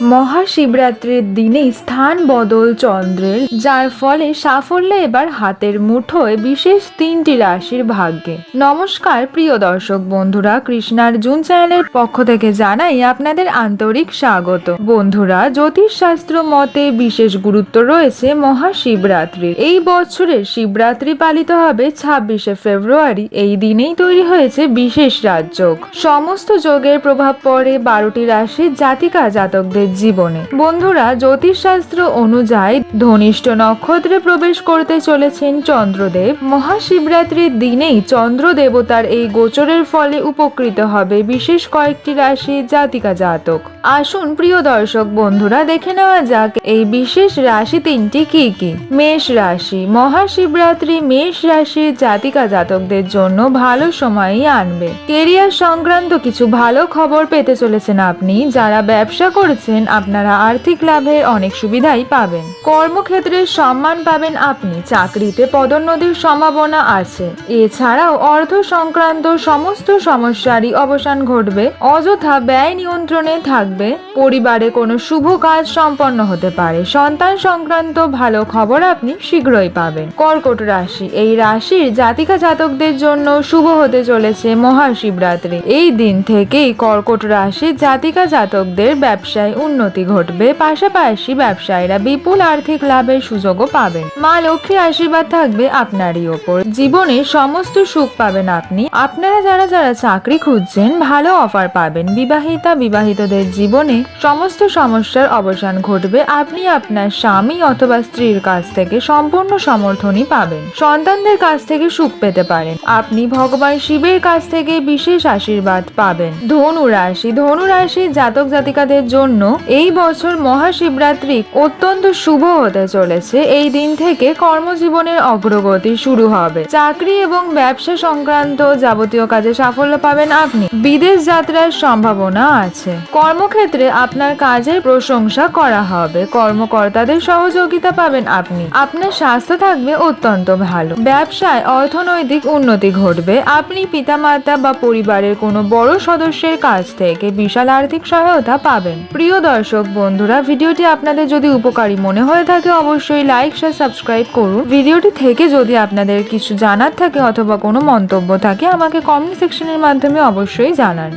মহাশিবরাত্রির দিনেই স্থান বদল চন্দ্রের, যার ফলে সাফল্য এবার হাতের মুঠোয় বিশেষ তিনটি রাশির ভাগ্যে। নমস্কার, প্রিয় দর্শক বন্ধুরা কৃষ্ণার্জুন চ্যানেলের পক্ষ থেকে জানাই আপনাদের আন্তরিক স্বাগত। বন্ধুরা, জ্যোতিষশাস্ত্র মতে বিশেষ গুরুত্ব রয়েছে মহাশিবরাত্রির। এই বছরের শিবরাত্রি পালিত হবে ছাব্বিশে ফেব্রুয়ারি। এই দিনেই তৈরি হয়েছে বিশেষ রাজযোগ। সমস্ত যোগের প্রভাব পড়ে বারোটি রাশির জাতিকা জাতকদের জীবনে। বন্ধুরা, জ্যোতিষশাস্ত্র অনুযায়ী ধনিষ্ঠ নক্ষত্রে প্রবেশ করতে চলেছেন চন্দ্রদেব। মহাশিবরাত্রির দিনেই চন্দ্র দেবতার এই গোচরের ফলে উপকৃত হবে বিশেষ কয়েকটি রাশি জাতিকা জাতক। আসুন প্রিয় দর্শক বন্ধুরা, দেখে নেওয়া যাক এই বিশেষ রাশি তিনটি কি কি? মেষ রাশি, মহাশিবরাত্রি, মেষ রাশির জাতিকা জাতকদের জন্য ভালো সময়ই আনবে। কেরিয়ার সংক্রান্ত কিছু ভালো খবর পেতে চলেছেন আপনি, যারা ব্যবসা করেছেন, আপনারা আর্থিক লাভের অনেক সুবিধাই পাবেন। কর্মক্ষেত্রে সম্মান পাবেন আপনি, চাকরিতে পদোন্নতির সম্ভাবনা আছে। এছাড়াও অর্থ সংক্রান্ত সমস্ত সমস্যারই অবসান ঘটবে, অযথা ব্যয় নিয়ন্ত্রণে থাকবে পরিবারে কোনো শুভ কাজ সম্পন্ন হতে পারে। সন্তান সংক্রান্ত ভালো খবর আপনি শীঘ্রই পাবেন। কর্কট রাশি। এই রাশির জাতিকা জাতকদের জন্য শুভ হতে চলেছে মহাশিবরাত্রি। এই দিন থেকেই কর্কট রাশির জাতিকা জাতকদের ব্যবসায় উন্নতি ঘটবে। পাশাপাশি ব্যবসায়ীরা বিপুল আর্থিক লাভের সুযোগও পাবেন। মা লক্ষ্মীর আশীর্বাদ থাকবে আপনারই ওপর। জীবনে সমস্ত সুখ পাবেন আপনি। আপনারা যারা যারা চাকরি খুঁজছেন, ভালো অফার পাবেন। বিবাহিতা, বিবাহিতদের জীবনে সমস্ত সমস্যার অবসান ঘটবে, আপনি আপনার স্বামী অথবা স্ত্রীর কাছ থেকে সম্পূর্ণ সমর্থনই পাবেন। সন্তানদের কাছ থেকে সুখ পেতে পারেন। আপনি ভগবান শিবের কাছ থেকে বিশেষ আশীর্বাদ পাবেন। ধনু রাশি ধনু রাশি জাতক জাতিকাদের জন্য এই বছর মহাশিবরাত্রি অত্যন্ত শুভ হতে চলেছে। এই দিন থেকে কর্মজীবনের অগ্রগতি শুরু হবে। চাকরি এবং ব্যবসা সংক্রান্ত যাবতীয় কাজে সাফল্য পাবেন আপনি। বিদেশ যাত্রার সম্ভাবনা আছে। কর্মক্ষেত্রে আপনার কাজের প্রশংসা করা হবে। কর্মকর্তাদের সহযোগিতা পাবেন আপনি। আপনার স্বাস্থ্য থাকবে অত্যন্ত ভালো। ব্যবসায় অর্থনৈতিক উন্নতি ঘটবে। আপনি পিতামাতা বা পরিবারের কোনো বড় সদস্যের কাছ থেকে বিশাল আর্থিক সহায়তা পাবেন। প্রিয় দর্শক, বন্ধুরা, ভিডিওটি আপনাদের যদি উপকারী মনে হয়ে থাকে, অবশ্যই লাইক, শেয়ার, সাবস্ক্রাইব করুন। ভিডিওটি থেকে যদি আপনাদের কিছু জানার থাকে অথবা কোনো মন্তব্য থাকে, আমাকে কমেন্ট সেকশনের মাধ্যমে অবশ্যই জানান।